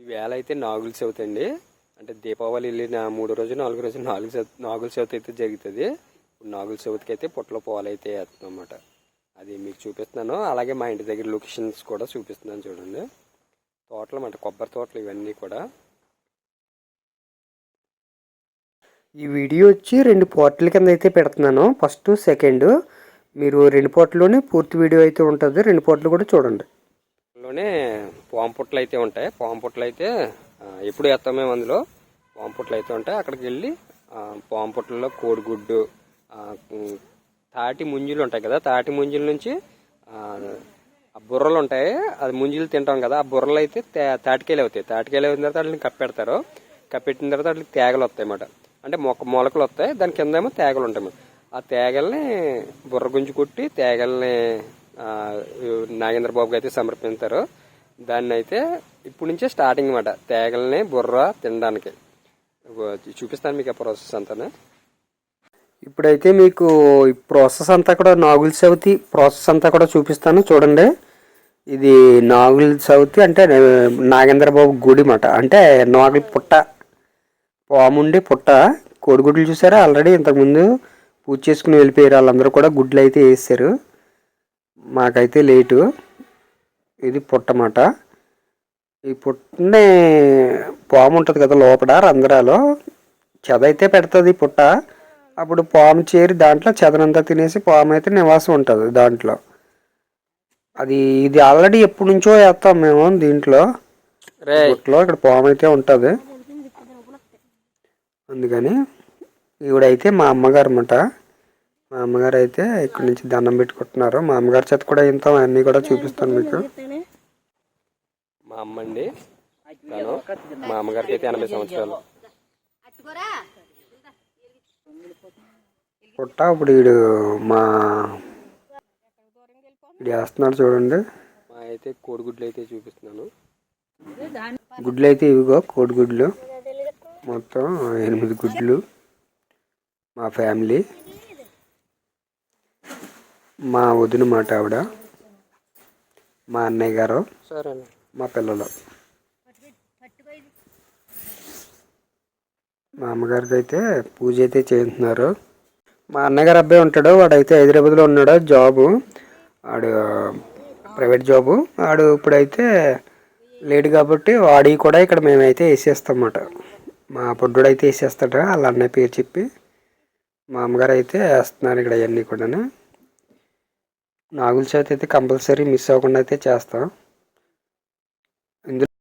ఈ వేళ అయితే నాగుల చవితి అండి అంటే దీపావళి వెళ్ళిన మూడు రోజు నాలుగు రోజు నాలుగు చవితి నాగుల చవితి అయితే జరుగుతుంది. ఇప్పుడు నాగుల చవితికి అయితే పొట్ల పాలు అయితే వేస్తున్నాం అన్నమాట అది మీకు చూపిస్తున్నాను. అలాగే మా ఇంటి దగ్గర లొకేషన్స్ కూడా చూపిస్తున్నాను చూడండి. తోటలు అన్నమాట కొబ్బరి తోటలు ఇవన్నీ కూడా. ఈ వీడియో వచ్చి రెండు పోర్టల్ కింద అయితే పెడుతున్నాను. First second. మీరు రెండు పోర్టల్లోనే పూర్తి వీడియో అయితే ఉంటుంది. రెండు పోర్టలు కూడా చూడండి. లోనే పాంపుట్లు అయితే ఉంటాయి. పాంపుట్లు అయితే ఎప్పుడు వేస్తాం మేము అందులో? పాంపుట్లు అయితే ఉంటాయి. అక్కడికి వెళ్ళి పాంపుట్లలో కోడిగుడ్డు తాటి ముంజులు ఉంటాయి కదా. తాటి ముంజుల నుంచి ఆ, బుర్రలు ఉంటాయి. అది ముంజులు తింటాం కదా. ఆ బుర్రలు అయితే తా- తాటికాయలు అవుతాయి. తాటికాయలు అయిన తర్వాత వాటిని కప్పెడతారు. కప్పెట్టిన తర్వాత వాటికి తేగలు వస్తాయి అన్నమాట. అంటే మొక్క మొలకలు వస్తాయి. దాని కింద ఏమో తేగలు ఉంటాయి ఆ తేగల్ని బుర్ర గుంజు కొట్టి తేగల్ని నాగేంద్ర బాబుకి అయితే సమర్పిస్తారు దాన్ని అయితే ఇప్పుడు నుంచే స్టార్టింగ్ అనమాట తేగల్ని బుర్ర తినడానికి. చూపిస్తాను మీకు ఆ ప్రాసెస్ అంతా ఇప్పుడైతే మీకు ఈ ప్రాసెస్ అంతా కూడా నాగుల చవితి ప్రాసెస్ అంతా కూడా చూపిస్తాను. చూడండి. ఇది నాగుల చవితి అంటే నాగేంద్ర బాబు గుడి మాట అంటే నాగుల పుట్ట పాముండి పుట్ట. కోడిగుడ్లు చూసారా? ఆల్రెడీ ఇంతకుముందు పూజ చేసుకుని వెళ్ళిపోయారు. వాళ్ళందరూ కూడా గుడ్లు అయితే వేసారు. మాకైతే లేటు. ఇది పుట్టమాట. ఈ పుట్టనే పాము ఉంటుంది కదా లోపల రంధ్రాలో. చెద అయితే పెడుతుంది ఈ పుట్ట. అప్పుడు పాము చేరి దాంట్లో చెదనంతా తినేసి పాము అయితే నివాసం ఉంటుంది దాంట్లో. అది ఇది ఆల్రెడీ ఎప్పటి నుంచో వేస్తాం మేము దీంట్లో. పుట్టలో ఇక్కడ పాము అయితే ఉంటుంది. అందుకని ఈవిడైతే మా అమ్మగారు అన్నమాట. మా అమ్మగారు అయితే ఇక్కడి నుంచి దండం పెట్టుకుంటున్నారు. మా అమ్మగారి చేత కూడా ఇంత అన్నీ కూడా చూపిస్తాను మీకు. మా అమ్మ అండి. తను మా అమ్మగారికి అయితే ఎనభై సంవత్సరాలు. పుట్ట ఇప్పుడు వీడు మా వీడు వేస్తున్నాడు చూడండి. మా అయితే కోడిగుడ్లు అయితే చూపిస్తున్నాను. గుడ్లు అయితే ఇవిగో కోడిగుడ్లు. మొత్తం ఎనిమిది గుడ్లు. మా ఫ్యామిలీ. మా వదిన మాట ఆవిడ. మా అన్నయ్య గారు. మా పిల్లలు. మా అమ్మగారికి అయితే పూజ అయితే చేస్తున్నారు మా అన్నగారు అబ్బాయి ఉంటాడు. వాడైతే హైదరాబాద్లో ఉన్నాడు. జాబు. వాడు ప్రైవేట్ జాబు. వాడు ఇప్పుడైతే లేడు కాబట్టి వాడి కూడా ఇక్కడ మేమైతే వేసేస్తాం అన్నమాట మా పొడ్డుడు అయితే వేసేస్తాడు. వాళ్ళ అన్నయ్య పేరు చెప్పి మా అమ్మగారు అయితే వేస్తున్నారు ఇక్కడ అవన్నీ కూడా నాగుల చవితి అయితే కంపల్సరీ మిస్ అవ్వకుండా అయితే చేస్తాం. ఇందులో